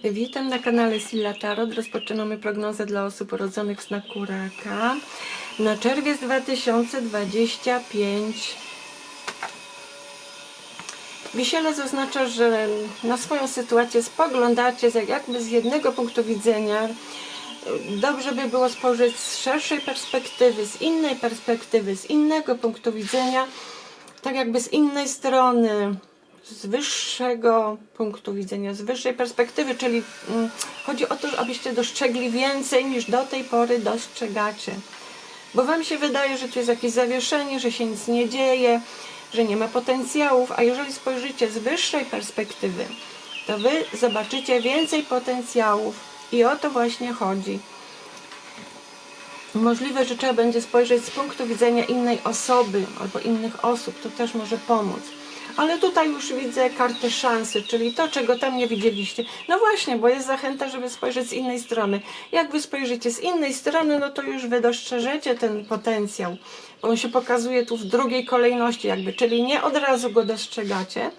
Witam na kanale Silla Tarot. Rozpoczynamy prognozę dla osób urodzonych w znaku raka na czerwiec 2025. Wisiele zaznacza, że na swoją sytuację spoglądacie z- jakby z jednego punktu widzenia. Dobrze by było spojrzeć z szerszej perspektywy, z innej perspektywy, z innego punktu widzenia, tak jakby z innej strony, z wyższego punktu widzenia, z wyższej perspektywy, czyli mm, chodzi o to, abyście dostrzegli więcej niż do tej pory dostrzegacie. Bo Wam się wydaje, że tu jest jakieś zawieszenie, że się nic nie dzieje, że nie ma potencjałów, a jeżeli spojrzycie z wyższej perspektywy, to Wy zobaczycie więcej potencjałów i o to właśnie chodzi. Możliwe, że trzeba będzie spojrzeć z punktu widzenia innej osoby albo innych osób, to też może pomóc. Ale tutaj już widzę kartę szansy, czyli to, czego tam nie widzieliście. No właśnie, bo jest zachęta, żeby spojrzeć z innej strony. Jak wy spojrzycie z innej strony, no to już wy dostrzeżecie ten potencjał. On się pokazuje tu w drugiej kolejności, jakby, czyli nie od razu go dostrzegacie,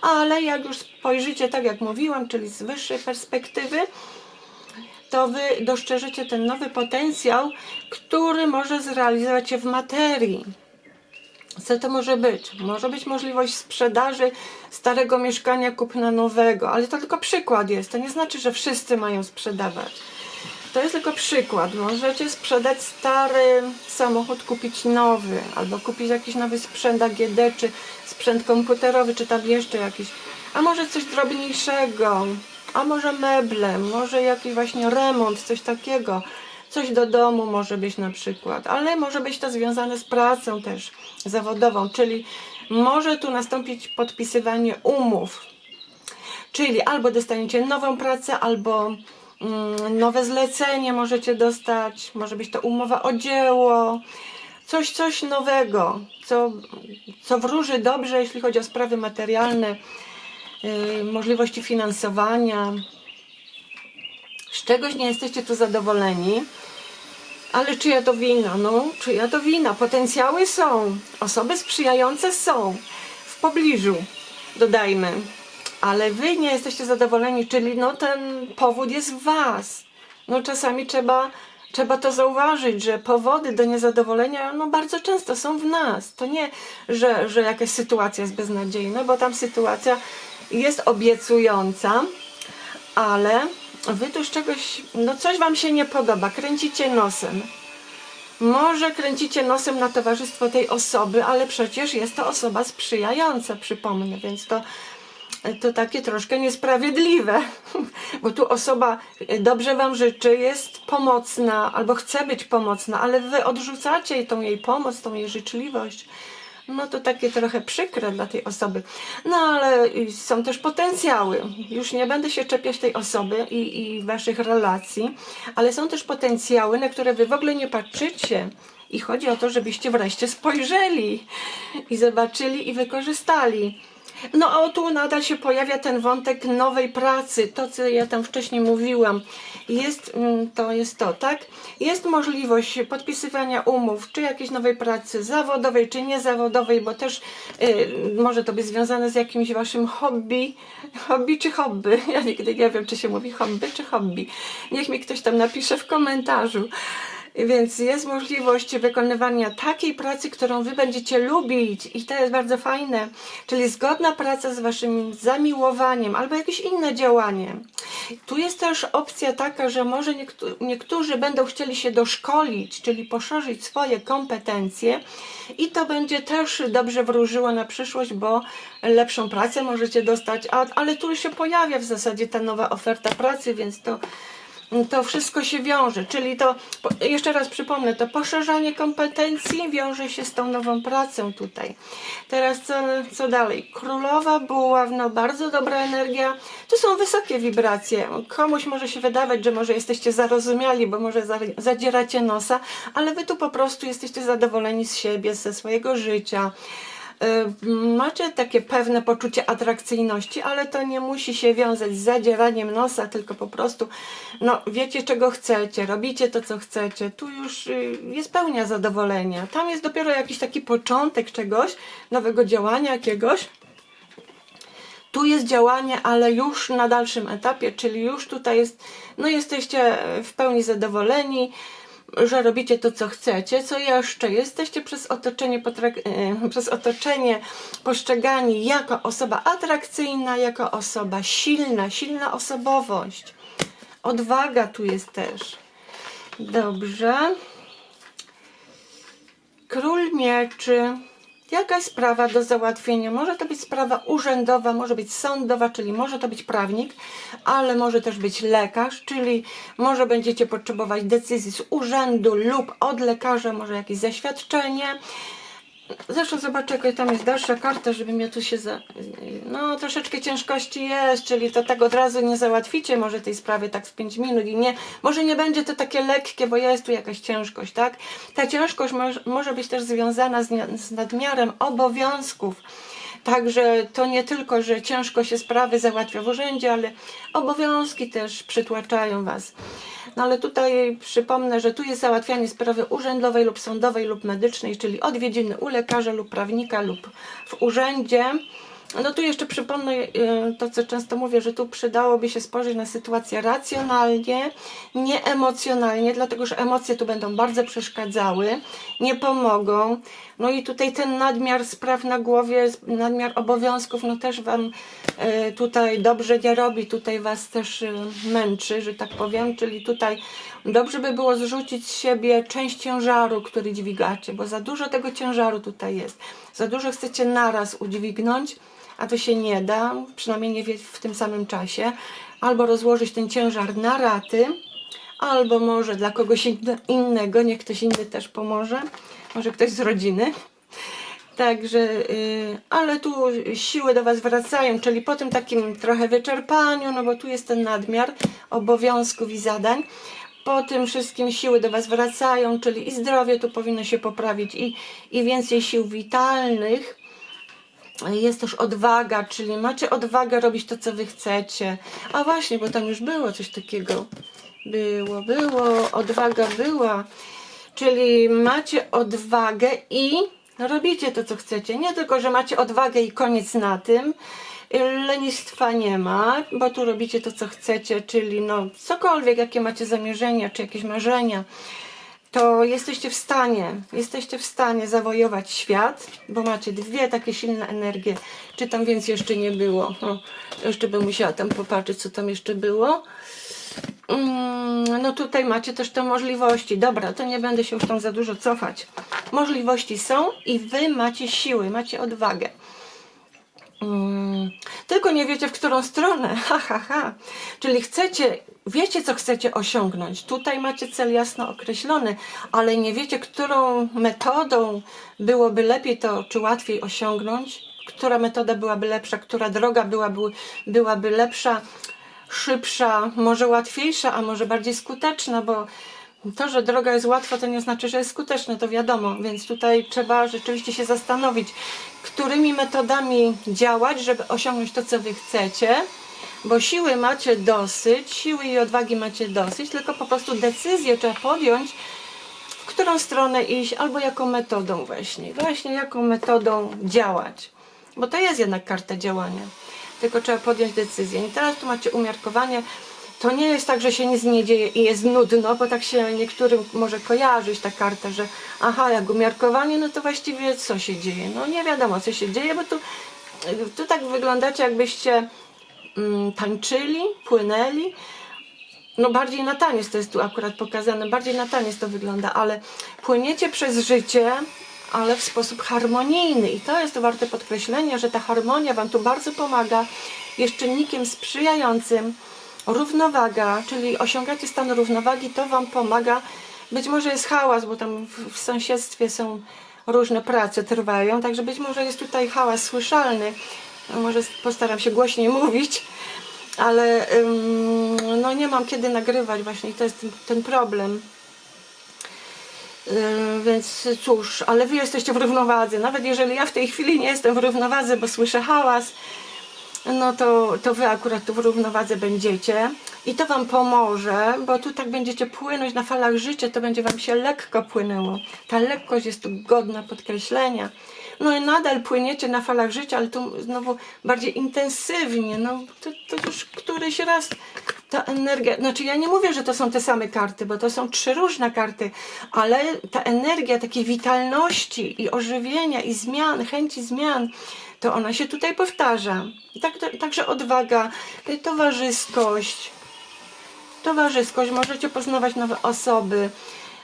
ale jak już spojrzycie, tak jak mówiłam, czyli z wyższej perspektywy, to wy dostrzeżecie ten nowy potencjał, który może zrealizować się w materii. Co to może być? Może być możliwość sprzedaży starego mieszkania, kupna nowego, ale to tylko przykład jest. To nie znaczy, że wszyscy mają sprzedawać. To jest tylko przykład. Możecie sprzedać stary samochód, kupić nowy, albo kupić jakiś nowy sprzęt AGD, czy sprzęt komputerowy, czy tam jeszcze jakiś. A może coś drobniejszego, a może meble, może jakiś właśnie remont, coś takiego. Coś do domu może być na przykład, ale może być to związane z pracą też zawodową, czyli może tu nastąpić podpisywanie umów, Czyli albo dostaniecie nową pracę, albo mm, nowe zlecenie możecie dostać, może być to umowa o dzieło, coś, coś nowego, co, co wróży dobrze, jeśli chodzi o sprawy materialne, yy, możliwości finansowania. Z czegoś nie jesteście tu zadowoleni, ale czyja to wina? No, czyja to wina? Potencjały są, osoby sprzyjające są w pobliżu, dodajmy ale wy nie jesteście zadowoleni, czyli no ten powód jest w was. No czasami trzeba, trzeba to zauważyć, że powody do niezadowolenia no bardzo często są w nas. To nie, że, że jakaś sytuacja jest beznadziejna, bo tam sytuacja jest obiecująca, ale wy tu z czegoś, no coś wam się nie podoba, kręcicie nosem. Może kręcicie nosem na towarzystwo tej osoby, ale przecież jest to osoba sprzyjająca, przypomnę, więc to to takie troszkę niesprawiedliwe, bo tu osoba dobrze Wam życzy, jest pomocna albo chce być pomocna, ale Wy odrzucacie tą jej pomoc, tą jej życzliwość. No to takie trochę przykre dla tej osoby. No ale są też potencjały. Już nie będę się czepiać tej osoby i, i Waszych relacji, ale są też potencjały, na które Wy w ogóle nie patrzycie. I chodzi o to, żebyście wreszcie spojrzeli i zobaczyli i wykorzystali. No a tu nadal się pojawia ten wątek nowej pracy, to co ja tam wcześniej mówiłam. Jest, mm, to jest to, tak? Jest możliwość podpisywania umów, czy jakiejś nowej pracy zawodowej, czy niezawodowej, bo też y, może to być związane z jakimś waszym hobby, hobby czy hobby. Ja nigdy nie wiem, czy się mówi hobby czy hobby. Niech mi ktoś tam napisze w komentarzu. Więc jest możliwość wykonywania takiej pracy, którą wy będziecie lubić. I to jest bardzo fajne, czyli zgodna praca z waszym zamiłowaniem albo jakieś inne działanie. Tu jest też opcja taka, że może niektó- niektórzy będą chcieli się doszkolić, czyli poszerzyć swoje kompetencje. I to będzie też dobrze wróżyło na przyszłość, bo lepszą pracę możecie dostać, ale tu się pojawia w zasadzie ta nowa oferta pracy, więc to to wszystko się wiąże, czyli to, jeszcze raz przypomnę, to poszerzanie kompetencji wiąże się z tą nową pracą tutaj. Teraz co, co dalej? Królowa buław, no bardzo dobra energia, to są wysokie wibracje. Komuś może się wydawać, że może jesteście zarozumiali, bo może za, zadzieracie nosa, ale wy tu po prostu jesteście zadowoleni z siebie, ze swojego życia. Y, macie takie pewne poczucie atrakcyjności, ale to nie musi się wiązać z zadzieraniem nosa, tylko po prostu no, wiecie czego chcecie, robicie to co chcecie. Tu już y, jest pełnia zadowolenia. Tam jest dopiero jakiś taki początek czegoś, nowego działania jakiegoś. Tu jest działanie, ale już na dalszym etapie, czyli już tutaj jest, no jesteście w pełni zadowoleni, że robicie to, co chcecie. Co jeszcze? Jesteście przez otoczenie, e, przez otoczenie postrzegani jako osoba atrakcyjna, jako osoba silna, silna osobowość. Odwaga tu jest też. Dobrze. Król mieczy. Jakaś sprawa do załatwienia. Może to być sprawa urzędowa, może być sądowa, czyli może to być prawnik, ale może też być lekarz, czyli może będziecie potrzebować decyzji z urzędu lub od lekarza, może jakieś zaświadczenie. Zresztą zobaczę, jaka tam jest dalsza karta, żeby mnie tu się za... No, troszeczkę ciężkości jest, czyli to tak od razu nie załatwicie może tej sprawy tak w 5 minut i nie... Może nie będzie to takie lekkie, bo jest tu jakaś ciężkość, tak? Ta ciężkość może, być też związana z, z nadmiarem obowiązków. Także to nie tylko, że ciężko się sprawy załatwia w urzędzie, ale obowiązki też przytłaczają Was. No ale tutaj przypomnę, że tu jest załatwianie sprawy urzędowej lub sądowej lub medycznej, czyli odwiedziny u lekarza lub prawnika lub w urzędzie. No tu jeszcze przypomnę y, to, co często mówię, że tu przydałoby się spojrzeć na sytuację racjonalnie, nie emocjonalnie, dlatego że emocje tu będą bardzo przeszkadzały, nie pomogą. No i tutaj ten nadmiar spraw na głowie, nadmiar obowiązków, no też Wam y, tutaj dobrze nie robi, tutaj Was też y, męczy, że tak powiem, czyli tutaj dobrze by było zrzucić z siebie część ciężaru, który dźwigacie, bo za dużo tego ciężaru tutaj jest. Za dużo chcecie naraz udźwignąć, a to się nie da, przynajmniej nie w tym samym czasie. Albo rozłożyć ten ciężar na raty, albo może dla kogoś inne- innego, niech ktoś inny też pomoże, może ktoś z rodziny. Także, y, ale tu siły do Was wracają, czyli po tym takim trochę wyczerpaniu, no bo tu jest ten nadmiar obowiązków i zadań. Po tym wszystkim siły do Was wracają, czyli i zdrowie tu powinno się poprawić, i, i więcej sił witalnych. Jest też odwaga, czyli macie odwagę robić to, co wy chcecie. A właśnie, bo tam już było coś takiego. Było, było, odwaga była. Czyli macie odwagę i robicie to, co chcecie. Nie tylko, że macie odwagę i koniec na tym. Lenistwa nie ma, bo tu robicie to, co chcecie, czyli no cokolwiek, jakie macie zamierzenia, czy jakieś marzenia to jesteście w stanie, jesteście w stanie zawojować świat, bo macie dwie takie silne energie. Czy tam więcej jeszcze nie było? No, jeszcze bym musiała tam popatrzeć, co tam jeszcze było. Mm, No tutaj macie też te możliwości. Dobra, to nie będę się już tam za dużo cofać. Możliwości są i wy macie siły, macie odwagę. Mm, Tylko nie wiecie, w którą stronę. Ha, ha, ha. Czyli chcecie, wiecie, co chcecie osiągnąć. Tutaj macie cel jasno określony, ale nie wiecie, którą metodą byłoby lepiej to, czy łatwiej osiągnąć, która metoda byłaby lepsza, która droga byłaby, byłaby lepsza, szybsza, może łatwiejsza, a może bardziej skuteczna, bo to, że droga jest łatwa, to nie znaczy, że jest skuteczna, to wiadomo, więc tutaj trzeba rzeczywiście się zastanowić, którymi metodami działać, żeby osiągnąć to, co wy chcecie, bo siły macie dosyć, siły i odwagi macie dosyć, tylko po prostu decyzję trzeba podjąć, w którą stronę iść, albo jaką metodą właśnie, właśnie jaką metodą działać, bo to jest jednak karta działania, tylko trzeba podjąć decyzję. I teraz tu macie umiarkowanie, to nie jest tak, że się nic nie dzieje i jest nudno, bo tak się niektórym może kojarzyć ta karta, że aha, jak umiarkowanie, no to właściwie co się dzieje? No nie wiadomo, co się dzieje, bo tu, tu tak wyglądacie, jakbyście mm, tańczyli, płynęli, no bardziej na taniec to jest tu akurat pokazane, bardziej na taniec to wygląda, ale płyniecie przez życie, ale w sposób harmonijny. I to jest to warte podkreślenia, że ta harmonia Wam tu bardzo pomaga, jest czynnikiem sprzyjającym, równowaga, czyli osiągacie stan równowagi, to Wam pomaga, być może jest hałas, bo tam w, sąsiedztwie są różne prace trwają, także być może jest tutaj hałas słyszalny, może postaram się głośniej mówić, ale no nie mam kiedy nagrywać właśnie to jest ten, ten problem. Yy, Więc cóż, ale wy jesteście w równowadze. Nawet jeżeli ja w tej chwili nie jestem w równowadze, bo słyszę hałas, no to, to wy akurat tu w równowadze będziecie i to wam pomoże, bo tu tak będziecie płynąć na falach życia, to będzie wam się lekko płynęło. Ta lekkość jest tu godna podkreślenia. no i nadal płyniecie na falach życia, ale tu znowu bardziej intensywnie, no to, to już któryś raz ta energia, znaczy ja nie mówię, że to są te same karty, bo to są trzy różne karty, ale ta energia takiej witalności i ożywienia i zmian, chęci zmian, to ona się tutaj powtarza. Tak, także odwaga, y, towarzyskość, towarzyskość, możecie poznawać nowe osoby,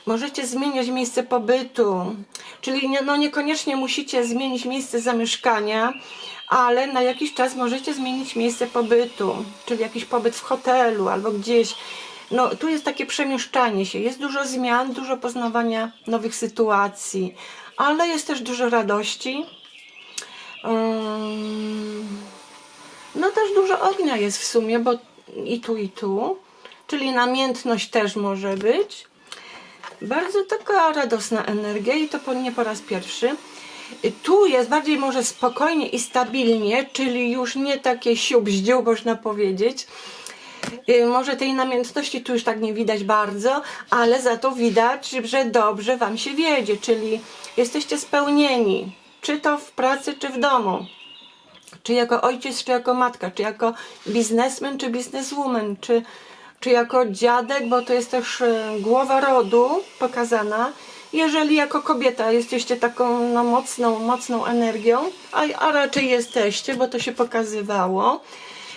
możecie zmieniać miejsce pobytu, czyli nie, no niekoniecznie musicie zmienić miejsce zamieszkania, ale na jakiś czas możecie zmienić miejsce pobytu, czyli jakiś pobyt w hotelu albo gdzieś. No, tu jest takie przemieszczanie się, jest dużo zmian, dużo poznawania nowych sytuacji, ale jest też dużo radości. No też dużo ognia jest w sumie, bo i tu, i tu. Czyli namiętność też może być. Bardzo taka radosna energia i to po, nie po raz pierwszy. Tu jest bardziej może spokojnie i stabilnie, czyli już nie takie siup można powiedzieć. Y, Może tej namiętności tu już tak nie widać bardzo, ale za to widać, że dobrze Wam się wiedzie, czyli jesteście spełnieni, czy to w pracy, czy w domu czy jako ojciec, czy jako matka, czy jako biznesmen, czy bizneswoman, czy, czy jako dziadek, bo to jest też e, głowa rodu pokazana. Jeżeli jako kobieta jesteście taką no, mocną, mocną energią, a, a raczej jesteście, bo to się pokazywało,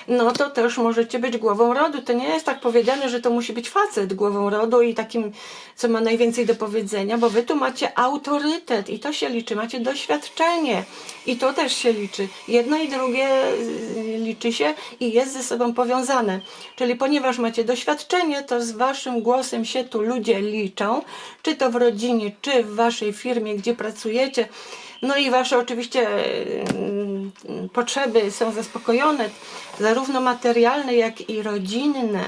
no to też możecie być głową rodu. To nie jest tak powiedziane, że to musi być facet głową rodu i takim, co ma najwięcej do powiedzenia, bo wy tu macie autorytet i to się liczy, macie doświadczenie i to też się liczy. Jedno i drugie y, liczy się i jest ze sobą powiązane. Czyli ponieważ macie doświadczenie, to z waszym głosem się tu ludzie liczą, czy to w rodzinie, czy w waszej firmie, gdzie pracujecie. No i wasze oczywiście potrzeby są zaspokojone, zarówno materialne, jak i rodzinne.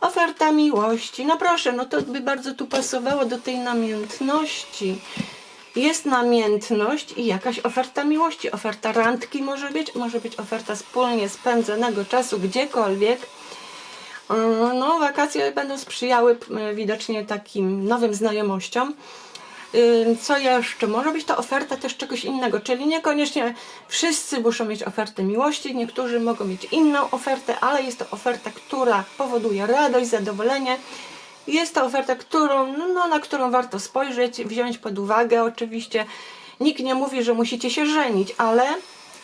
Oferta miłości. No proszę, no to by bardzo tu pasowało do tej namiętności. Jest namiętność i jakaś oferta miłości. Oferta randki może być, może być oferta wspólnie spędzonego czasu gdziekolwiek. Yy, No, wakacje będą sprzyjały yy, widocznie takim nowym znajomościom. Co jeszcze? Może być to oferta też czegoś innego, czyli niekoniecznie wszyscy muszą mieć ofertę miłości, niektórzy mogą mieć inną ofertę, ale jest to oferta, która powoduje radość, zadowolenie. Jest to oferta, którą, no, no, na którą warto spojrzeć, wziąć pod uwagę oczywiście. Nikt nie mówi, że musicie się żenić, ale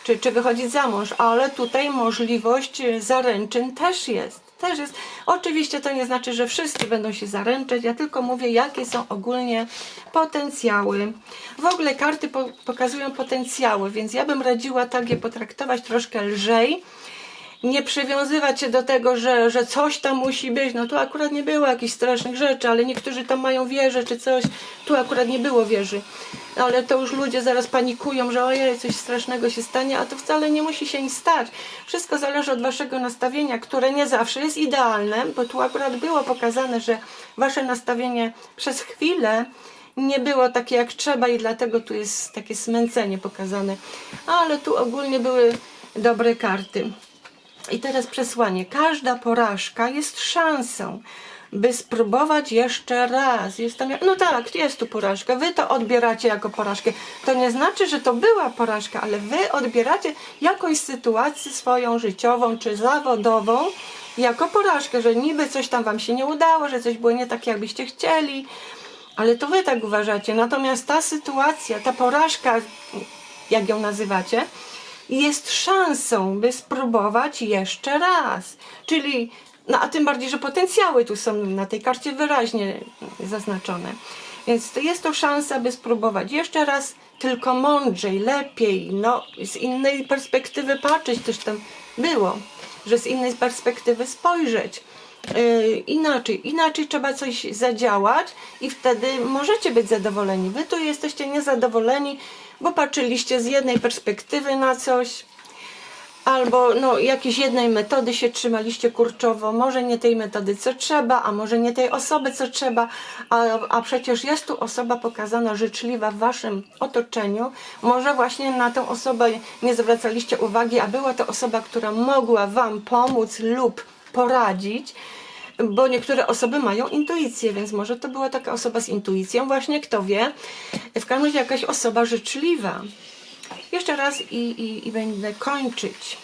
czy, czy wychodzić za mąż, ale tutaj możliwość zaręczyn też jest. Też jest. Oczywiście to nie znaczy, że wszyscy będą się zaręczać, ja tylko mówię, jakie są ogólnie potencjały. W ogóle karty po, pokazują potencjały, więc ja bym radziła tak je potraktować troszkę lżej. Nie przywiązywać się do tego, że, że coś tam musi być. No tu akurat nie było jakichś strasznych rzeczy, ale niektórzy tam mają wieże czy coś. Tu akurat nie było wieży. Ale to już ludzie zaraz panikują, że ojej, coś strasznego się stanie, a to wcale nie musi się nic stać. Wszystko zależy od waszego nastawienia, które nie zawsze jest idealne, bo tu akurat było pokazane, że wasze nastawienie przez chwilę nie było takie jak trzeba i dlatego tu jest takie smęcenie pokazane. Ale tu ogólnie były dobre karty. I teraz przesłanie. Każda porażka jest szansą, by spróbować jeszcze raz. Jest tam, no tak, jest tu porażka. Wy to odbieracie jako porażkę. To nie znaczy, że to była porażka, ale wy odbieracie jakąś sytuację swoją życiową czy zawodową jako porażkę, że niby coś tam wam się nie udało, że coś było nie tak, jakbyście chcieli. Ale to wy tak uważacie. Natomiast ta sytuacja, ta porażka, jak ją nazywacie, jest szansą, by spróbować jeszcze raz. Czyli, no a tym bardziej, że potencjały tu są na tej karcie wyraźnie zaznaczone. Więc to jest to szansa, by spróbować jeszcze raz, tylko mądrzej, lepiej, no z innej perspektywy patrzeć, też tam było, że z innej perspektywy spojrzeć. Yy, inaczej, inaczej trzeba coś zadziałać i wtedy możecie być zadowoleni. Wy tu jesteście niezadowoleni, bo patrzyliście z jednej perspektywy na coś, albo no, jakiejś jednej metody się trzymaliście kurczowo, może nie tej metody co trzeba, a może nie tej osoby co trzeba, a, a przecież jest tu osoba pokazana życzliwa w waszym otoczeniu, może właśnie na tę osobę nie zwracaliście uwagi, a była to osoba, która mogła wam pomóc lub poradzić, bo niektóre osoby mają intuicję, więc może to była taka osoba z intuicją, właśnie kto wie. W każdym razie jakaś osoba życzliwa. Jeszcze raz i, i, i będę kończyć.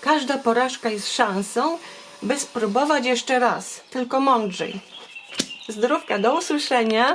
Każda porażka jest szansą, by spróbować jeszcze raz, tylko mądrzej. Zdrówka, do usłyszenia.